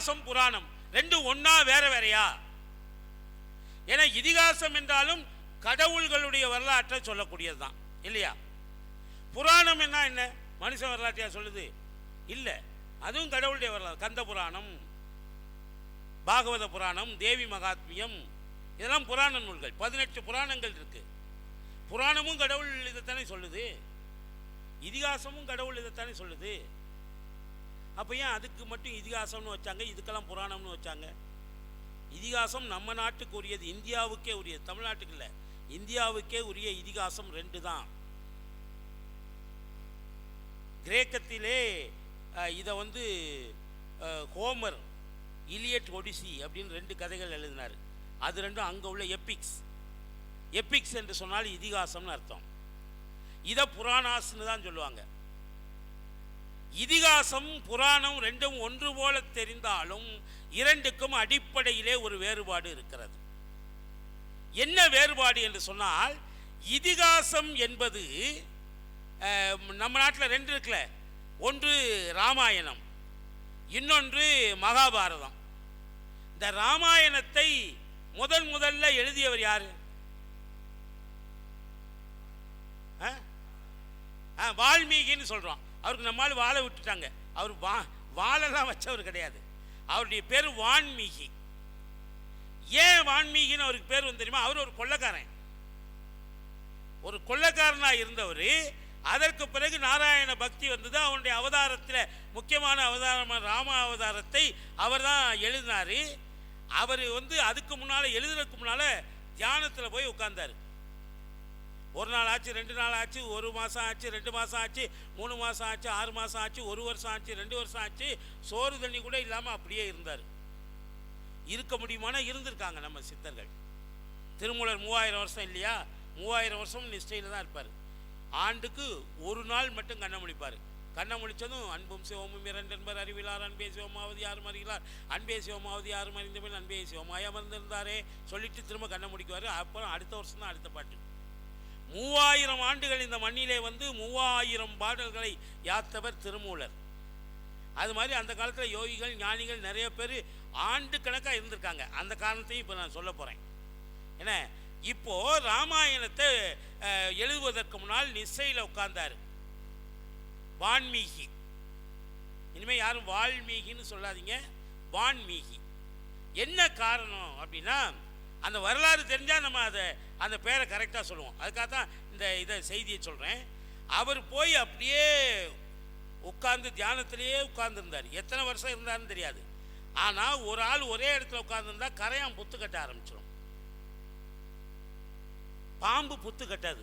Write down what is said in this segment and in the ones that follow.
இதிகாசம் புராணம். ரெண்டு ஒன்னா வேற வேறையா? ஏன்னா இதிகாசம் என்றாலும் கடவுள்களுடைய வரலாற்றை சொல்லக்கூடியது தான் இல்லையா? புராணம் என்ன என்ன? மனுஷ வரலாற்றையா சொல்லுது? இல்லை. அதுவும் கடவுளுடைய வரலாறு. கந்த புராணம் பாகவத புராணம் தேவி மகாத்மியம். இதெல்லாம் புராண நூல்கள். பதினெட்டு புராணங்கள் இருக்கு. புராணமும் கடவுள் இதைத்தானே சொல்லுது? இதிகாசமும் கடவுள் இதைத்தானே சொல்லுது? அப்போ ஏன் அதுக்கு மட்டும் இதிகாசம்னு வச்சாங்க? இதுக்கெல்லாம் புராணம்னு வச்சாங்க. இதிகாசம் நம்ம நாட்டுக்கு உரியது இந்தியாவுக்கே உரியது தமிழ்நாட்டுக்கு இல்லை. இந்தியாவுக்கே உரிய இதிகாசம் ரெண்டு தான். கிரேக்கத்திலே இதை வந்து ஹோமர் இலியட் ஒடிசி அப்படின்னு ரெண்டு கதைகள் எழுதினார். அது ரெண்டும் அங்கே உள்ள எப்பிக்ஸ் எப்பிக்ஸ் என்று சொன்னால் இதிகாசம்னு அர்த்தம். இதை புராணாஸ்னு தான் சொல்லுவாங்க. இதிகாசம் புராணம் ரெண்டும் ஒன்று போல தெரிந்தாலும் இரண்டுக்கும் அடிப்படையிலே ஒரு வேறுபாடு இருக்கிறது. என்ன வேறுபாடு என்று சொன்னால் இதிகாசம் என்பது நம்ம நாட்டில் ரெண்டு இருக்குல்ல. ஒன்று ராமாயணம் இன்னொன்று மகாபாரதம். இந்த ராமாயணத்தை முதல் முதல்ல எழுதியவர் யார்? ஆ? ஆ, வால்மீகின்னு சொல்கிறோம் அவருக்கு நம்மால் வாழ விட்டுட்டாங்க. அவர் வா வாழெல்லாம் வச்சவர் கிடையாது. அவருடைய பேர் வான்மீகி. ஏன் வான்மீகின்னு அவருக்கு பேர் வந்து தெரியுமா? அவர் ஒரு கொள்ளக்காரன். ஒரு கொள்ளக்காரனாக இருந்தவர் அதற்கு பிறகு நாராயண பக்தி வந்தது. அவனுடைய அவதாரத்தில் முக்கியமான அவதாரமான ராம அவதாரத்தை அவர் தான் எழுதினார். அவர் வந்து அதுக்கு முன்னால் எழுதுறதுக்கு முன்னால் தியானத்தில் போய் உட்கார்ந்தார். ஒரு நாள் ஆச்சு ரெண்டு நாள் ஆச்சு ஒரு மாதம் ஆச்சு ரெண்டு மாதம் ஆச்சு மூணு மாதம் ஆச்சு ஆறு மாதம் ஆச்சு ஒரு வருஷம் ஆச்சு ரெண்டு வருஷம் ஆச்சு சோறு தண்ணி கூட இல்லாமல் அப்படியே இருந்தார். இருக்க முடியுமானா இருந்திருக்காங்க நம்ம சித்தர்கள். திருமூலர் மூவாயிரம் வருஷம் இல்லையா? மூவாயிரம் வருஷம் நிஷ்டையில் தான் இருப்பார். ஆண்டுக்கு ஒரு நாள் மட்டும் கண்ணை முடிப்பார் கண்ணை முடித்ததும் அன்பும் சிவமும் இரண்டு என்பர் அறிவிலார் அன்பே சிவமாவது யாரும் அறிகிறார் அன்பே சிவமாவது யாரும் அறிந்தபின் அன்பே சிவமாய மறந்திருந்தாரே சொல்லிட்டு திரும்ப கண்ணை முடிக்குவார். அப்புறம் அடுத்த வருஷம் தான் அடுத்த பாட்டு. மூவாயிரம் ஆண்டுகள் இந்த மண்ணிலே வந்து மூவாயிரம் பாடல்களை யாத்தவர் திருமூலர். அது மாதிரி அந்த காலத்தில் யோகிகள் ஞானிகள் நிறைய பேர் ஆண்டு கணக்காக இருந்திருக்காங்க. அந்த காரணத்தையும் இப்போ நான் சொல்ல போகிறேன் என்ன? இப்போது ராமாயணத்தை எழுதுவதற்கு முன்னால் நிசையில் உட்கார்ந்தார். வான்மீகி. இனிமேல் யாரும் வால்மீகின்னு சொல்லாதீங்க. வான்மீகி. என்ன காரணம் அப்படின்னா அந்த வரலாறு தெரிஞ்சால் நம்ம அதை அந்த பேரை கரெக்டாக சொல்லுவோம். அதுக்காக தான் இந்த இதை செய்தியை சொல்கிறேன் அவர் போய் அப்படியே உட்கார்ந்து தியானத்திலேயே உட்கார்ந்துருந்தார். எத்தனை வருஷம் இருந்தாருன்னு தெரியாது. ஆனால் ஒரு ஆள் ஒரே இடத்துல உட்கார்ந்துருந்தா கரையான் புத்து கட்ட ஆரம்பிச்சிடும் பாம்பு புத்து கட்டாது.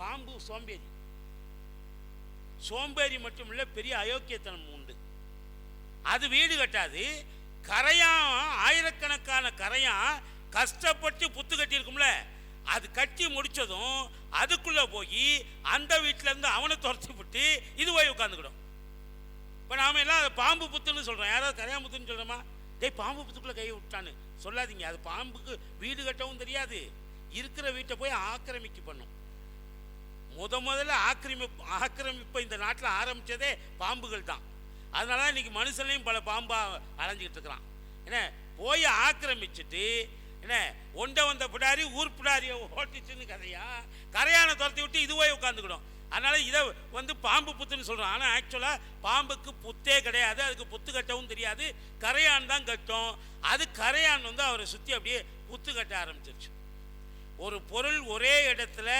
பாம்பு சோம்பேறி. சோம்பேறி மட்டும் இல்லை பெரிய அயோக்கியத்தனம் உண்டு. அது வீடு கட்டாது. கரையான் ஆயிரக்கணக்கான கரையான் கஷ்டப்பட்டு புத்து கட்டியிருக்கும்ல. அது கட்டி முடிச்சதும் அதுக்குள்ளே போய் அந்த வீட்டிலேருந்து அவனை துரத்தி விட்டு இது போய் உட்காந்துக்கிடும். இப்போ நாம் எல்லாம் அதை பாம்பு புத்துன்னு சொல்கிறோம் யாராவது கரையா புத்துன்னு சொல்கிறோமா டேய் பாம்பு புத்துக்குள்ளே கையை விட்டான்னு சொல்லாதீங்க. அது பாம்புக்கு வீடு கட்டவும் தெரியாது. இருக்கிற வீட்டை போய் ஆக்கிரமிக்க பண்ணும். முத முதல்ல ஆக்கிரமிப்பு ஆக்கிரமிப்பை இந்த நாட்டில் ஆரம்பிச்சதே பாம்புகள் தான். அதனால தான் இன்னைக்கு மனுஷனையும் பல பாம்பாக அலைஞ்சிக்கிட்டு இருக்கிறான். என்ன போய் ஆக்கிரமிச்சுட்டு என்ன ஒண்டை வந்த பிடாரி ஊர் பிடாரியை ஓட்டிச்சுன்னு கதையா? கரையானை துரத்தி விட்டு இது போய் உட்காந்துக்கிடும் அதனால இதை வந்து பாம்பு புத்துன்னு சொல்கிறோம் ஆனால் ஆக்சுவலாக பாம்புக்கு புத்தே கிடையாது. அதுக்கு புத்து கட்டவும் தெரியாது. கரையான் தான் கட்டும். அது கரையான் வந்து அவரை சுற்றி அப்படியே புத்து கட்ட ஆரம்பிச்சிருச்சு. ஒரு பொருள் ஒரே இடத்துல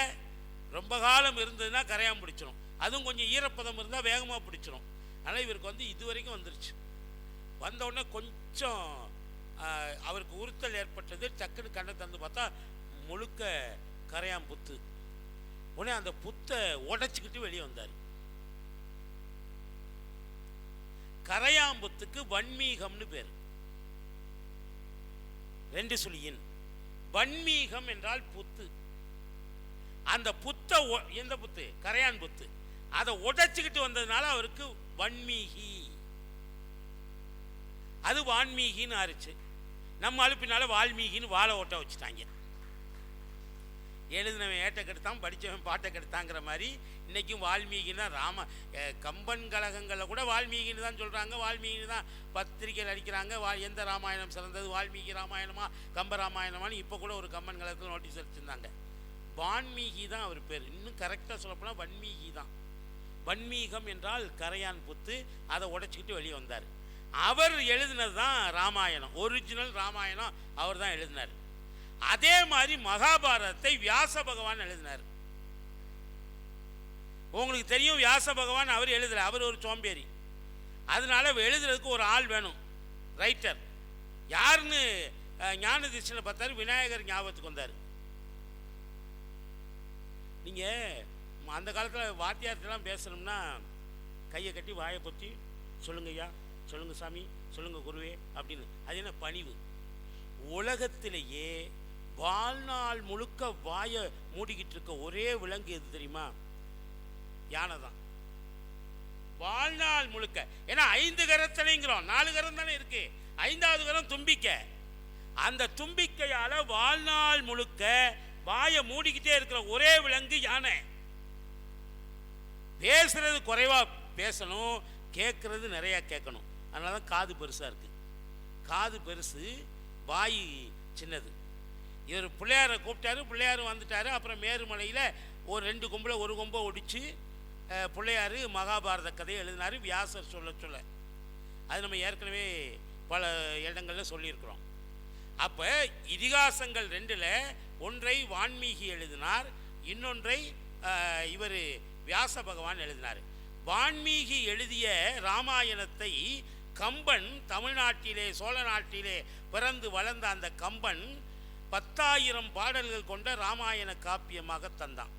ரொம்ப காலம் இருந்ததுன்னா கரையான் பிடிச்சிரும். அதுவும் கொஞ்சம் ஈரப்பதம் இருந்தால் வேகமாக பிடிச்சிரும். ஆனால் இவருக்கு வந்து இது வரைக்கும் வந்துருச்சு. வந்த உடனே கொஞ்சம் அவருக்கு உறுத்தல் ஏற்பட்டது. டக்குன்னு கண்ணை தந்து பார்த்தா முழுக்க கரையான் புத்து. உடனே அந்த புத்தை உடைச்சிக்கிட்டு வெளியே வந்தார். கரையாம்புத்துக்கு வன்மீகம்னு பேர். ரெண்டு சுழியின் வன்மீகம் என்றால் புத்து. அந்த புத்தை ஒ- எந்த புத்து? கரையான் புத்து. அதை உடைச்சிக்கிட்டு வந்ததுனால அவருக்கு வன்மீகி. அது வான்மீகின்னு ஆறுச்சு. நம்ம அழுப்பினால வால்மீகின்னு வாழை ஓட்ட வச்சுட்டாங்க. எழுதினவன் ஏட்டை கெடுத்தான் படித்தவன் பாட்டை கெடுத்தாங்கிற மாதிரி இன்றைக்கும் வால்மீகின்னா ராம கம்பன் கழகங்களில் கூட வால்மீகின்னு தான் சொல்கிறாங்க வால்மீகின்னு தான் பத்திரிகையில் அடிக்கிறாங்க. வா எந்த ராமாயணம் சிறந்தது? வால்மீகி ராமாயணமா? கம்ப ராமாயணமான்னு இப்போ கூட ஒரு கம்பன் கழகத்தில் நோட்டீஸ் அடிச்சிருந்தாங்க. வான்மீகி தான் அவர் பேர். இன்னும் கரெக்டாக சொல்லப்போனால் வன்மீகி தான். வன்மீகம் என்றால் கரையான் புத்து அதை உடைச்சிக்கிட்டு வெளியே வந்தார். அவர் எழுதினது தான் ராமாயணம் ஒரிஜினல் ராமாயணம் அவர் தான் எழுதினார். அதே மாதிரி மகாபாரதத்தை வியாச பகவான் எழுதினார். உங்களுக்கு தெரியும் வியாச பகவான் அவர் எழுதல அவர் ஒரு சோம்பேறி. அதனால எழுதுறதுக்கு ஒரு ஆள் வேணும் ரைட்டர் யாருன்னு ஞான திருஷ்டியில் பார்த்தாரு விநாயகர் ஞாபகத்துக்கு வந்தார். நீங்கள் அந்த காலத்தில் வாத்தியார்கிட்டலாம் பேசணும்னா கையை கட்டி வாயை பொத்தி சொல்லுங்க ஐயா சொல்லுங்க சாமி சொல்லுங்க குருவே அப்படின்னு. அது என்ன பணிவு? உலகத்திலேயே வாழ்நாள் முழுக்க வாயை மூடிக்கிட்டு இருக்க ஒரே விலங்கு எது தெரியுமா? யானை தான். வாழ்நாள் முழுக்க. ஏன்னா ஐந்து கரத்தனைங்கிறோம் நாலு கரம் தானே இருக்கு. ஐந்தாவது கரம் தும்பிக்கை. அந்த தும்பிக்கையால் வாழ்நாள் முழுக்க வாயை மூடிக்கிட்டே இருக்கிற ஒரே விலங்கு யானை. பேசுறது குறைவா பேசணும் கேட்கறது நிறைய கேட்கணும். அதனால தான் காது பெருசா இருக்கு. காது பெருசு வாய் சின்னது. இவர் பிள்ளையாரை கூப்பிட்டாரு பிள்ளையார் வந்துட்டாரு. அப்புறம் மேருமலையில் ஒரு ரெண்டு கொம்பில் ஒரு கொம்பை ஒடிச்சு பிள்ளையார் பிள்ளையாரு மகாபாரத கதையை எழுதினார். வியாசர் சொல்ல சொல்ல. அது நம்ம ஏற்கனவே பல இடங்களில் சொல்லியிருக்கிறோம். அப்போ இதிகாசங்கள் ரெண்டில் ஒன்றை வான்மீகி எழுதினார் இன்னொன்றை இவர் வியாச பகவான் எழுதினார். வான்மீகி எழுதிய ராமாயணத்தை கம்பன் தமிழ்நாட்டிலே சோழ நாட்டிலே பிறந்து வளர்ந்த அந்த கம்பன் பத்தாயிரம் பாடல்கள் கொண்ட ராமாயண காப்பியமாக தந்தான்.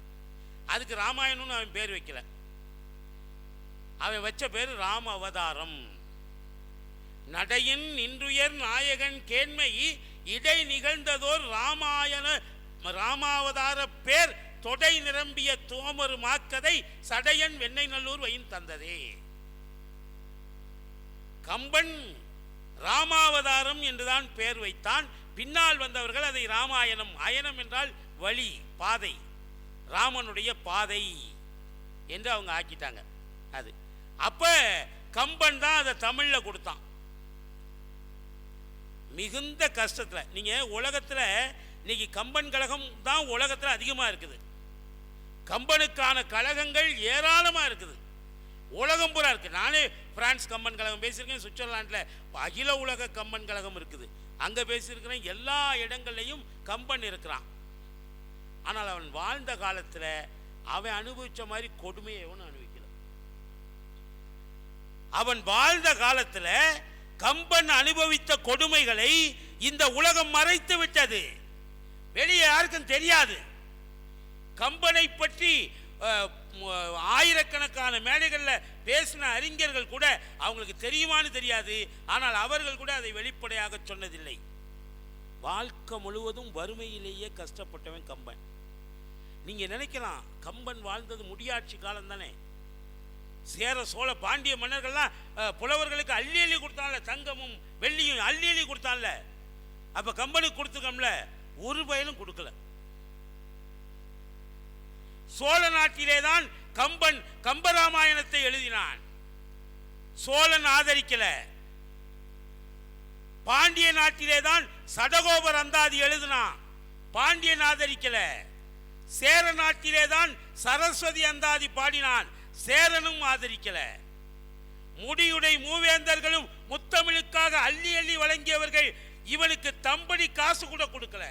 அதுக்கு ராமாயணம்னு அவன் பேர் வைக்கல. அவன் வச்ச பேர் ராம அவதாரம் நடையின் நின்றுயர் நாயகன் கேண்மை இடை நிகழ்ந்ததோர் ராமாயண ராமாவதார பேர் தொடை நிரம்பிய தோமரு மாக்கதை சடையன் வெண்ணெய் நல்லூர் வயின் தந்ததே. கம்பன் ராமாவதாரம் என்றுதான் பெயர் வைத்தான். பின்னால் வந்தவர்கள் அதை ராமாயணம் அயனம் என்றால் வழி பாதை ராமனுடைய பாதை என்று அவங்க ஆக்கிட்டாங்க. அது. அப்ப கம்பன் தான் அதை தமிழ்ல கொடுத்தான். மிகுந்த கஷ்டத்துல. நீங்க உலகத்துல இன்னைக்கு கம்பன் கழகம் தான் உலகத்துல அதிகமா இருக்குது. கம்பனுக்கான கழகங்கள் ஏராளமாக இருக்குது. உலகம் பூரா இருக்குது நானே பிரான்ஸ் கம்பன் கழகம் பேசியிருக்கேன் சுவிட்சர்லாண்டில் அகில உலக கம்பன் கழகம் இருக்குது. அங்கே பேசியிருக்கிறேன் எல்லா இடங்கள்லையும் கம்பன் இருக்கிறான். ஆனால் அவன் வாழ்ந்த காலத்தில் அவன் அனுபவித்த மாதிரி கொடுமையை அவன் அனுபவிக்கல. அவன் வாழ்ந்த காலத்தில் கம்பன் அனுபவித்த கொடுமைகளை இந்த உலகம் மறைத்து விட்டது. வெளியே யாருக்கும் தெரியாது. கம்பனை பற்றி ஆயிரக்கணக்கான மேடைகளில் பேசின அறிஞர்கள் கூட அவங்களுக்கு தெரியுமான்னு தெரியாது. ஆனால் அவர்கள் கூட அதை வெளிப்படையாக சொன்னதில்லை. வாழ்க்கை முழுவதும் வறுமையிலேயே கஷ்டப்பட்டவன் கம்பன். நீங்கள் நினைக்கலாம் கம்பன் வாழ்ந்தது முடியாட்சி காலம் தானே. சேர சோழ பாண்டிய மன்னர்கள்லாம் புலவர்களுக்கு அள்ளி அள்ளி கொடுத்தான்ல தங்கமும் வெள்ளியும் அள்ளி அள்ளி கொடுத்தான்ல அப்போ கம்பனுக்கு கொடுத்துக்கோம்ல ஒரு பயனும் கொடுக்கல. சோழ நாட்டிலே தான் கம்பன் கம்பராமாயணத்தை எழுதினான். சோழன் ஆதரிக்கல. பாண்டிய நாட்டிலே தான் சடகோபர் அந்தாதி எழுதினான். பாண்டியன் ஆதரிக்கல. சேர நாட்டிலே தான் சரஸ்வதி அந்தாதி பாடினான். சேரனும் ஆதரிக்கல. முடியுடை மூவேந்தர்களும் முத்தமிழுக்காக அள்ளி அள்ளி வழங்கியவர்கள் இவனுக்கு தம்படி காசு கூட கொடுக்கல.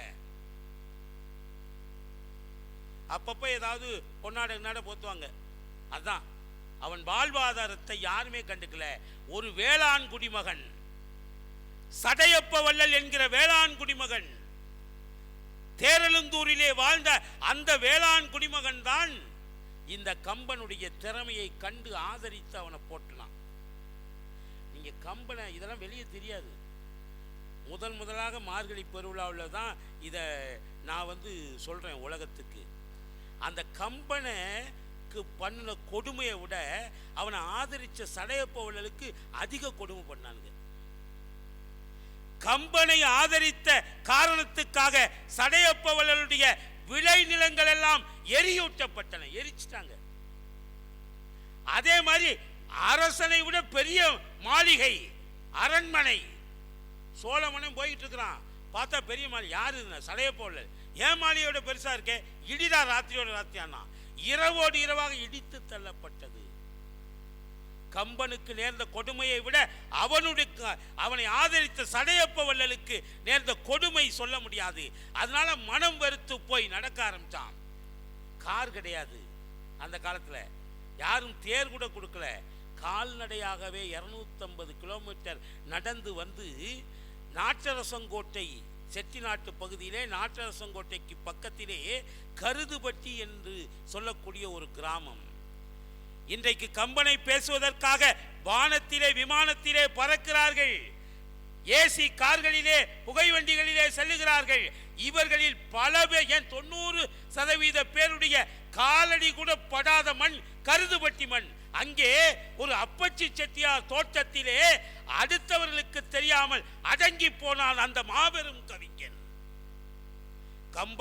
அப்பப்போ ஏதாவது பொன்னாட நாட போத்துவாங்க. அதான். அவன் வாழ்வாதாரத்தை யாருமே கண்டுக்கல. ஒரு வேளாண் குடிமகன். சடையப்ப வள்ளல் என்கிற வேளாண் குடிமகன். தேரலுந்தூரிலே வாழ்ந்த அந்த வேளாண் குடிமகன் தான் இந்த கம்பனுடைய திறமையை கண்டு ஆதரித்து அவனை போட்டலாம் நீங்க கம்பனை இதெல்லாம் வெளியே தெரியாது. முதல் முதலாக மார்கழி பெருவிழாவில் தான் இதை நான் வந்து சொல்கிறேன் உலகத்துக்கு. அந்த கம்பனுக்கு பண்ணின கொடுமையை விட அவனை ஆதரிச்ச சடையப்பவர்களுக்கு அதிக கொடுமை பண்ணானுங்க. கம்பனை ஆதரித்த காரணத்துக்காக சடையப்பவர்களுடைய விளை நிலங்கள் எல்லாம் எரியூட்டப்பட்டன எரிச்சிட்டாங்க. அதே மாதிரி அரசனை விட பெரிய மாளிகை அரண்மனை சோழமனம் போயிட்டு இருக்கிறான். பார்த்தா பெரிய மாளிகை யார் இது? சடைய போடல. ஏன் மாளிகையோட பெருசா இருக்கே? இடிதா ராத்திரியோட ராத்திரியானா இரவோடு இரவாக இடித்து தள்ளப்பட்டது. கம்பனுக்கு நேர்ந்த கொடுமையை விட அவனுடைய அவனை ஆதரித்த சடையப்ப வள்ளலுக்கு நேர்ந்த கொடுமை சொல்ல முடியாது. அதனால மனம் வெறுத்து போய் நடக்க ஆரம்பிச்சான். கார் கிடையாது அந்த காலத்தில். யாரும் தேர் கூட கொடுக்கல. கால்நடையாகவே 250 கிலோமீட்டர் நடந்து வந்து நாட்டரசங்கோட்டை செட்டிநாட்டு பகுதியிலே நாட்டரசங்கோட்டைக்கு பக்கத்திலே கருதுபட்டி என்று சொல்லக்கூடிய ஒரு கிராமம். இன்றைக்கு கம்பனை பேசுவதற்காக வானத்திலே விமானத்திலே பறக்கிறார்கள். ஏசி கார்களிலே புகைவண்டிகளிலே செல்லுகிறார்கள். இவர்களில் பல பேர் ஏன் தொண்ணூறு சதவீத பேருடைய காலடி கூட படாத மண் கருதுபட்டி மண். அங்கே ஒரு அப்பச்சி செட்டியார் தோட்டத்திலே அடுத்தவர்களுக்கு தெரியாமல் அடங்கி போனான் அந்த மாபெரும் கவிஞன். கம்ப